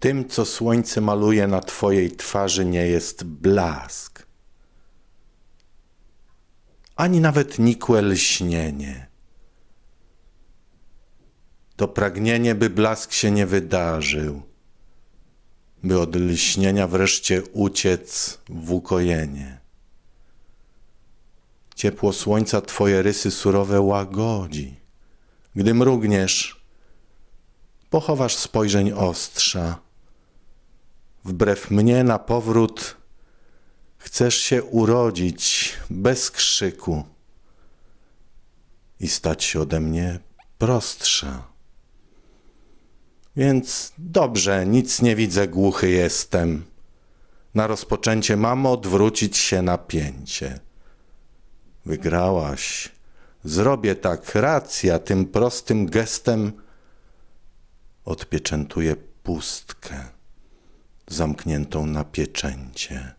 Tym, co słońce maluje na twojej twarzy, nie jest blask, ani nawet nikłe lśnienie. To pragnienie, by blask się nie wydarzył, by od lśnienia wreszcie uciec w ukojenie. Ciepło słońca twoje rysy surowe łagodzi. Gdy mrugniesz, pochowasz spojrzeń ostrza. Wbrew mnie na powrót chcesz się urodzić bez krzyku i stać się ode mnie prostsza. Więc dobrze, nic nie widzę, głuchy jestem. Na rozpoczęcie mam odwrócić się napięcie. Wygrałaś. Zrobię tak, racja, tym prostym gestem odpieczętuję pustkę zamkniętą na pieczęcie.